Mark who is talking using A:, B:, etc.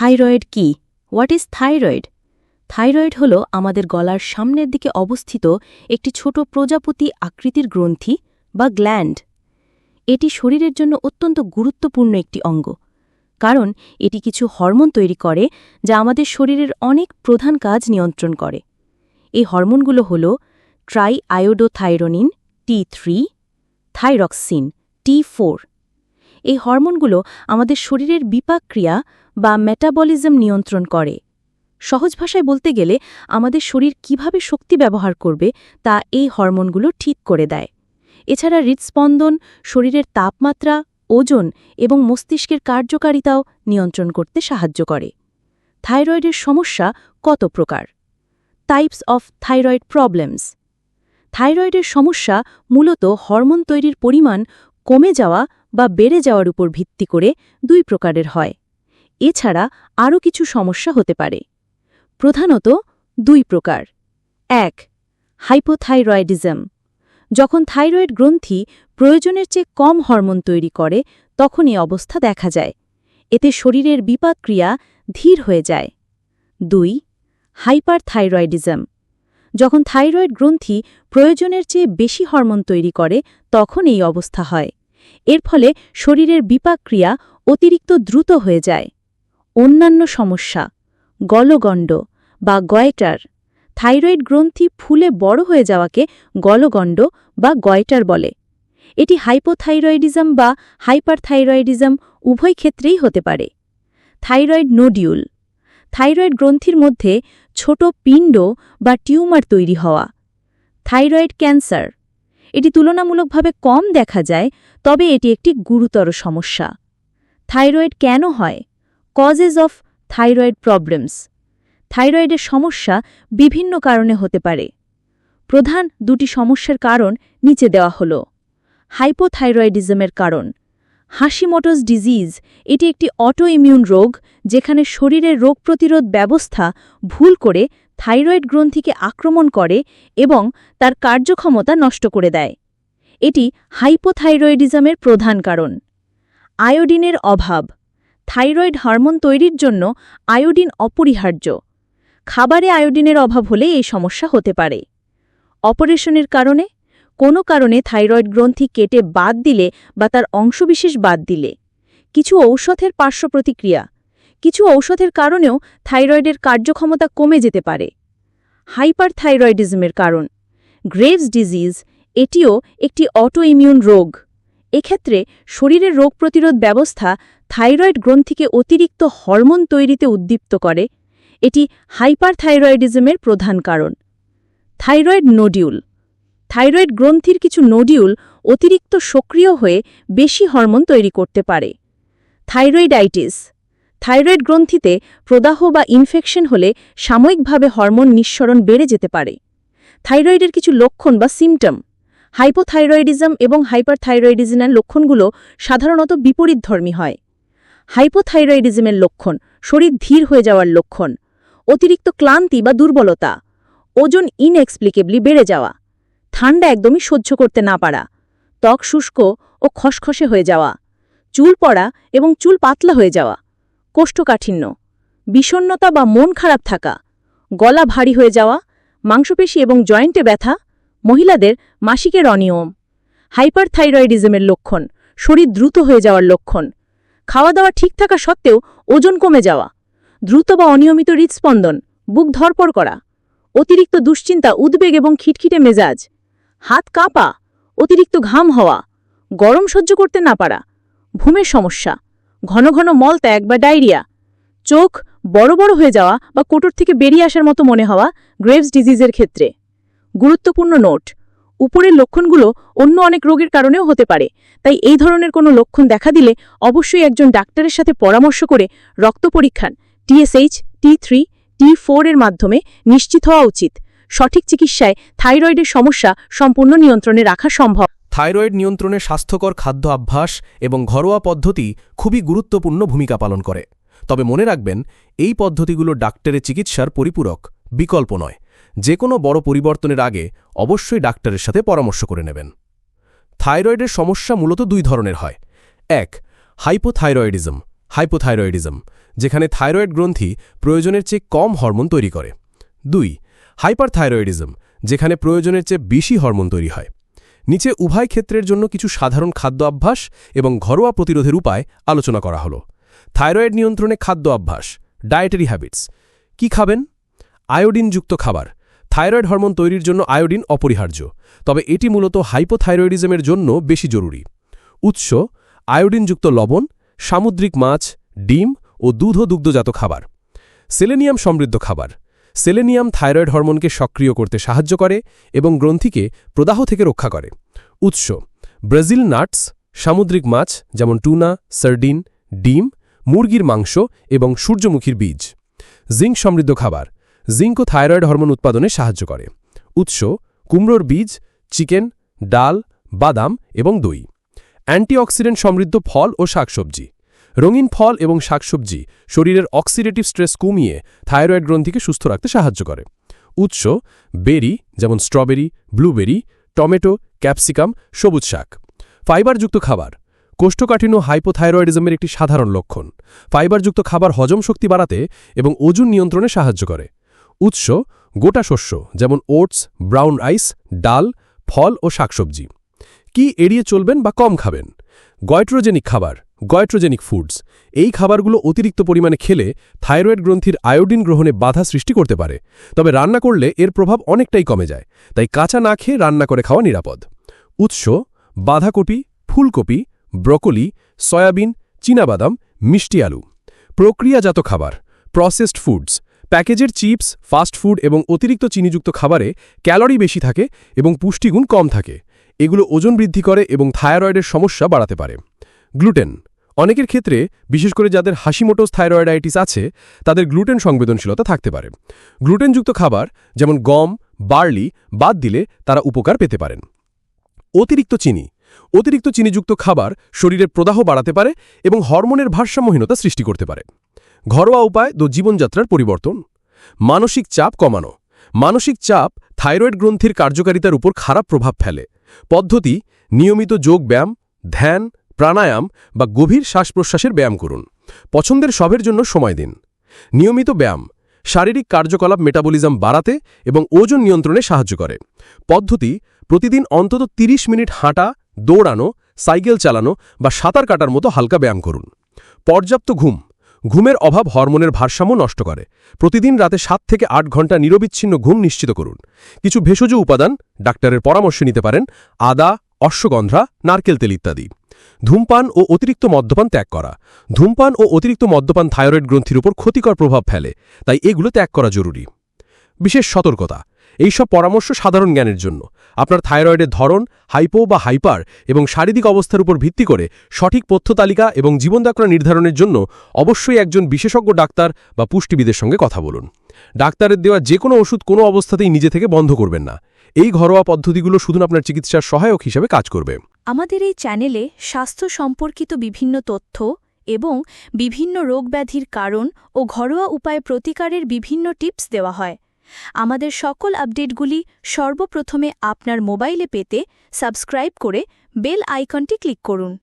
A: Thyroid কি? What is thyroid thyroid হল আমাদের গলার সামনের দিকে অবস্থিত একটি ছোট প্রজাপতি আকৃতির গ্রন্থি বা গ্ল্যান্ড এটি শরীরের জন্য অত্যন্ত গুরুত্বপূর্ণ একটি অঙ্গ, কারণ এটি কিছু হরমোন তৈরি করে যা আমাদের শরীরের অনেক প্রধান কাজ নিয়ন্ত্রণ করে। এই হরমোনগুলো হল triiodothyronine T three thyroxine T four এই হরমোনগুলো আমাদের শরীরের বিপাক ক্রিয়া বা মেটাবলিজম নিয়ন্ত্রণ করে। সহজ ভাষায় বলতে গেলে, আমাদের শরীর কীভাবে শক্তি ব্যবহার করবে তা এই হরমোনগুলো ঠিক করে দেয়। এছাড়া হৃৎস্পন্দন শরীরের তাপমাত্রা, ওজন এবং মস্তিষ্কের কার্যকারিতাও নিয়ন্ত্রণ করতে সাহায্য করে। থাইরয়েডের সমস্যা কত প্রকার? টাইপস অফ থাইরয়েড প্রবলেমস থাইরয়েডের সমস্যা মূলত হরমোন তৈরির পরিমাণ কমে যাওয়া বা বেড়ে যাওয়ার উপর ভিত্তি করে দুই প্রকারের হয়। এছাড়া আরও কিছু সমস্যা হতে পারে। প্রধানত দুই প্রকার। এক, হাইপোথাইরয়েডিজম। যখন থাইরয়েড গ্রন্থি প্রয়োজনের চেয়ে কম হরমোন তৈরি করে তখন এই অবস্থা দেখা যায়। এতে শরীরের বিপাক ক্রিয়া ধীর হয়ে যায়। দুই হাইপার থাইরয়েডিজম যখন থাইরয়েড গ্রন্থি প্রয়োজনের চেয়ে বেশি হরমোন তৈরি করে, তখন এই অবস্থা হয়। এর ফলে শরীরের বিপাক ক্রিয়া অতিরিক্ত দ্রুত হয়ে যায়। অন্যান্য সমস্যা, গলগণ্ড বা গয়টার। থাইরয়েড গ্রন্থি ফুলে বড় হয়ে যাওয়াকে গলগণ্ড বা গয়টার বলে। এটি হাইপোথাইরয়েডিজম বা হাইপারথাইরয়েডিজম উভয় ক্ষেত্রেই হতে পারে। Thyroid nodule. থাইরয়েড গ্রন্থির মধ্যে ছোট পিণ্ড বা টিউমার তৈরি হওয়া। Thyroid cancer. এটি তুলনামূলকভাবে কম দেখা যায়, তবে এটি একটি গুরুতর সমস্যা। থাইরয়েড কেন হয়? কজেস অফ থাইরয়েড প্রবলেমস থাইরয়েডের সমস্যা বিভিন্ন কারণে হতে পারে। প্রধান দুটি সমস্যার কারণ নিচে দেওয়া হল। হাইপোথাইরয়েডিজমের কারণ। হাসিমোটোস ডিজিজ এটি একটি অটো ইমিউন রোগ, যেখানে শরীরের রোগ প্রতিরোধ ব্যবস্থা ভুল করে থাইরয়েড গ্রন্থিকে আক্রমণ করে এবং তার কার্যক্ষমতা নষ্ট করে দেয়। এটি হাইপোথাইরয়েডিজমের প্রধান কারণ। আয়োডিনের অভাব। থাইরয়েড হরমোন তৈরির জন্য আয়োডিন অপরিহার্য। খাবারে আয়োডিনের অভাব হলে এই সমস্যা হতে পারে। অপারেশনের কারণে? কোনো কারণে থাইরয়েড গ্রন্থি কেটে বাদ দিলে বা তার অংশবিশেষ বাদ দিলে। কিছু ঔষধের পার্শ্ব প্রতিক্রিয়া কিছু ঔষধের কারণেও থাইরয়েডের কার্যক্ষমতা কমে যেতে পারে। হাইপার থাইরয়েডিজমের কারণ। গ্রেভস ডিজিজ, এটিও একটি অটো ইমিউন রোগ। এক্ষেত্রে শরীরের রোগ প্রতিরোধ ব্যবস্থা থাইরয়েড গ্রন্থিকে অতিরিক্ত হরমোন তৈরিতে উদ্দীপ্ত করে। এটি হাইপারথাইরয়েডিজমের প্রধান কারণ। Thyroid nodule. থাইরয়েড গ্রন্থির কিছু নোডিউল অতিরিক্ত সক্রিয় হয়ে বেশি হরমোন তৈরি করতে পারে। থাইরয়েডাইটিস। থাইরয়েড গ্রন্থিতে প্রদাহ বা ইনফেকশন হলে সাময়িকভাবে হরমোন নিঃসরণ বেড়ে যেতে পারে। থাইরয়েডের কিছু লক্ষণ বা সিমটম। হাইপোথাইরয়েডিজম এবং হাইপারথাইরয়েডিজমের লক্ষণগুলো সাধারণত বিপরীতধর্মী হয়। হাইপোথাইরয়েডিজমের লক্ষণ শরীর ধীর হয়ে যাওয়ার লক্ষণ, অতিরিক্ত ক্লান্তি বা দুর্বলতা, ওজন ইনএক্সপ্লিকেবলি বেড়ে যাওয়া, ঠান্ডা একদমই সহ্য করতে না পারা, ত্বক শুষ্ক ও খসখসে হয়ে যাওয়া, চুল পড়া এবং চুল পাতলা হয়ে যাওয়া, কোষ্ঠকাঠিন্য বিষণ্নতা বা মন খারাপ থাকা, গলা ভারী হয়ে যাওয়া, মাংসপেশি এবং জয়েন্টে ব্যথা মহিলাদের মাসিকের অনিয়ম, হাইপারথাইরয়েডিজমের লক্ষণ, শরীর দ্রুত হয়ে যাওয়ার লক্ষণ খাওয়া দাওয়া ঠিক থাকা সত্ত্বেও ওজন কমে যাওয়া, দ্রুত বা অনিয়মিত হৃৎস্পন্দন বুক ধরপড় করা, অতিরিক্ত দুশ্চিন্তা, উদ্বেগ এবং খিটখিটে মেজাজ, হাত কাঁপা, অতিরিক্ত ঘাম হওয়া, গরম সহ্য করতে না পারা, ঘুমের সমস্যা, ঘন ঘন মল ত্যাগ বা ডায়রিয়া, চোখ বড় বড় হয়ে যাওয়া বা কোটর থেকে বেরিয়ে আসার মতো মনে হওয়া গ্রেভস ডিজিজের ক্ষেত্রে। গুরুত্বপূর্ণ নোট। উপরের লক্ষণগুলো অন্য অনেক রোগের কারণেও হতে পারে। তাই এই ধরনের কোনো লক্ষণ দেখা দিলে অবশ্যই একজন ডাক্তারের সাথে পরামর্শ করে রক্ত পরীক্ষান TSH T three T four এর মাধ্যমে নিশ্চিত হওয়া উচিত। সঠিক চিকিৎসায় থাইরয়েডের সমস্যা সম্পূর্ণ নিয়ন্ত্রণে রাখা সম্ভব।
B: থাইরয়েড নিয়ন্ত্রণে স্বাস্থ্যকর খাদ্য অভ্যাস এবং ঘরোয়া পদ্ধতি খুবই গুরুত্বপূর্ণ ভূমিকা পালন করে। তবে মনে রাখবেন, এই পদ্ধতিগুলো ডাক্তারের চিকিৎসার পরিপূরক, বিকল্প নয়। যে কোনো বড় পরিবর্তনের আগে অবশ্যই ডাক্তারের সাথে পরামর্শ করে নেবেন। থাইরয়েডের সমস্যা মূলত দুই ধরনের হয়। এক হাইপোথাইরয়েডিজম হাইপোথাইরয়েডিজম যেখানে থাইরয়েড গ্রন্থি প্রয়োজনের চেয়ে কম হরমোন তৈরি করে। দুই হাইপারথাইরয়েডিজম যেখানে প্রয়োজনের চেয়ে বেশি হরমোন তৈরি হয়। নিচে উভয় ক্ষেত্রের জন্য কিছু সাধারণ খাদ্য অভ্যাস এবং ঘরোয়া প্রতিরোধের উপায় আলোচনা করা হলো। থাইরয়েড নিয়ন্ত্রণে খাদ্য অভ্যাস ডায়েটারি হ্যাবিটস কি খাবেন? আয়োডিনযুক্ত খাবার থাইরয়েড হরমোন তৈরির জন্য আয়োডিন অপরিহার্য, তবে এটি মূলত হাইপোথাইরয়েডিজমের জন্য বেশি জরুরি। উৎস, আয়োডিনযুক্ত লবণ, সামুদ্রিক মাছ, ডিম ও দুধ ও দুগ্ধজাত খাবার। সেলেনিয়াম সমৃদ্ধ খাবার। সেলেনিয়াম থাইরয়েড হরমোনকে সক্রিয় করতে সাহায্য করে এবং গ্রন্থিকে প্রদাহ থেকে রক্ষা করে। উৎস, ব্রাজিল নাটস, সামুদ্রিক মাছ যেমন টুনা, সার্ডিন, ডিম, মুরগির মাংস এবং সূর্যমুখীর বীজ। জিঙ্ক সমৃদ্ধ খাবার। জিঙ্কও থাইরয়েড হরমোন উৎপাদনে সাহায্য করে। উৎস, কুমড়োর বীজ, চিকেন, ডাল, বাদাম এবং দই। অ্যান্টিঅক্সিডেন্ট সমৃদ্ধ ফল ও শাকসবজি। রঙিন ফল এবং শাকসবজি শরীরের অক্সিডেটিভ স্ট্রেস কমিয়ে থাইরয়েড গ্রন্থিকে সুস্থ রাখতে সাহায্য করে। উৎস, বেরি, যেমন স্ট্রবেরি, ব্লুবেরি, টমেটো, ক্যাপসিকাম, সবুজ শাক। ফাইবারযুক্ত খাবার। কোষ্ঠকাঠিন্য হাইপোথাইরয়েডিজমের একটি সাধারণ লক্ষণ। ফাইবারযুক্ত খাবার হজম শক্তি বাড়াতে এবং ওজন নিয়ন্ত্রণে সাহায্য করে। উৎস গোটা শস্য, যেমন ওটস, ব্রাউন রাইস, ডাল, ফল ও শাকসবজি। কি এড়িয়ে চলবেন বা কম খাবেন? গয়ট্রোজেনিক খাবার, গয়ট্রোজেনিক ফুডস। এই খাবারগুলো অতিরিক্ত পরিমাণে খেলে থাইরয়েড গ্রন্থির আয়োডিন গ্রহণে বাধা সৃষ্টি করতে পারে। তবে রান্না করলে এর প্রভাব অনেকটাই কমে যায়, তাই কাঁচা না খেয়ে রান্না করে খাওয়া নিরাপদ। উৎস, বাঁধাকপি, ফুলকপি, ব্রকোলি, সয়াবিন, চীনাবাদাম, মিষ্টি আলু। প্রক্রিয়াজাত খাবার, প্রসেসড ফুডস। প্যাকেজের চিপস, ফাস্ট ফুড এবং অতিরিক্ত চিনিযুক্ত খাবারে ক্যালোরি বেশি থাকে এবং পুষ্টিগুণ কম থাকে। এগুলো ওজন বৃদ্ধি করে এবং থাইরয়েডের সমস্যা বাড়াতে পারে। গ্লুটেন। অনেকের ক্ষেত্রে, বিশেষ করে যাদের হাসিমোটোস থাইরয়েডাইটিস আছে, তাদের গ্লুটেন সংবেদনশীলতা থাকতে পারে। গ্লুটেনযুক্ত খাবার, যেমন গম, বার্লি, বাদ দিলে তারা উপকার পেতে পারেন। অতিরিক্ত চিনি। অতিরিক্ত চিনিযুক্ত খাবার শরীরের প্রদাহ বাড়াতে পারে এবং হরমোনের ভারসাম্যহীনতা সৃষ্টি করতে পারে। ঘরোয়া উপায় তো জীবনযাত্রার পরিবর্তন। মানসিক চাপ কমানো। মানসিক চাপ থাইরয়েড গ্রন্থির কার্যকারিতার উপর খারাপ প্রভাব ফেলে। পদ্ধতি, নিয়মিত যোগ ব্যায়াম, ধ্যান, প্রাণায়াম বা গভীর শ্বাস প্রশ্বাসের ব্যায়াম করুন। পছন্দের সবের জন্য সময় দিন। নিয়মিত ব্যায়াম শারীরিক কার্যকলাপ মেটাবলিজম বাড়াতে এবং ওজন নিয়ন্ত্রণে সাহায্য করে। পদ্ধতি, প্রতিদিন অন্তত ৩০ মিনিট হাঁটা, দৌড়ানো, সাইকেল চালানো বা সাঁতার কাটার মতো হালকা ব্যায়াম করুন। পর্যাপ্ত ঘুম। ঘুমের অভাব হরমোনের ভারসাম্য নষ্ট করে। প্রতিদিন রাতে সাত থেকে আট ঘণ্টা নিরবিচ্ছিন্ন ঘুম নিশ্চিত করুন। কিছু ভেষজ উপাদান, ডাক্তারের পরামর্শ নিতে পারেন, আদা, অশ্বগন্ধা, নারকেল তেল ইত্যাদি। ধূমপান ও অতিরিক্ত মদ্যপান ত্যাগ করা। ধূমপান ও অতিরিক্ত মদ্যপান থাইরয়েড গ্রন্থির উপর ক্ষতিকর প্রভাব ফেলে, তাই এগুলো ত্যাগ করা জরুরি। বিশেষ সতর্কতা। এইসব পরামর্শ সাধারণ জ্ঞানের জন্য। আপনার থাইরয়েডের ধরন, হাইপো বা হাইপার এবং শারীরিক অবস্থার উপর ভিত্তি করে সঠিক পথ্য তালিকা এবং জীবনযাত্রা নির্ধারণের জন্য অবশ্যই একজন বিশেষজ্ঞ ডাক্তার বা পুষ্টিবিদের সঙ্গে কথা বলুন। ডাক্তারের দেওয়া যে কোনো ওষুধ কোনো অবস্থাতেই নিজে থেকে বন্ধ করবেন না। এই ঘরোয়া পদ্ধতিগুলো শুধু আপনার চিকিৎসার সহায়ক হিসেবে কাজ করবে।
C: আমাদের এই চ্যানেলে স্বাস্থ্য সম্পর্কিত বিভিন্ন তথ্য এবং বিভিন্ন রোগব্যাধির কারণ ও ঘরোয়া উপায়ে প্রতিকারের বিভিন্ন টিপস দেওয়া হয়। আমাদের সকল আপডেটগুলি সর্বপ্রথমে আপনার মোবাইলে পেতে সাবস্ক্রাইব করে বেল আইকনটি ক্লিক করুন।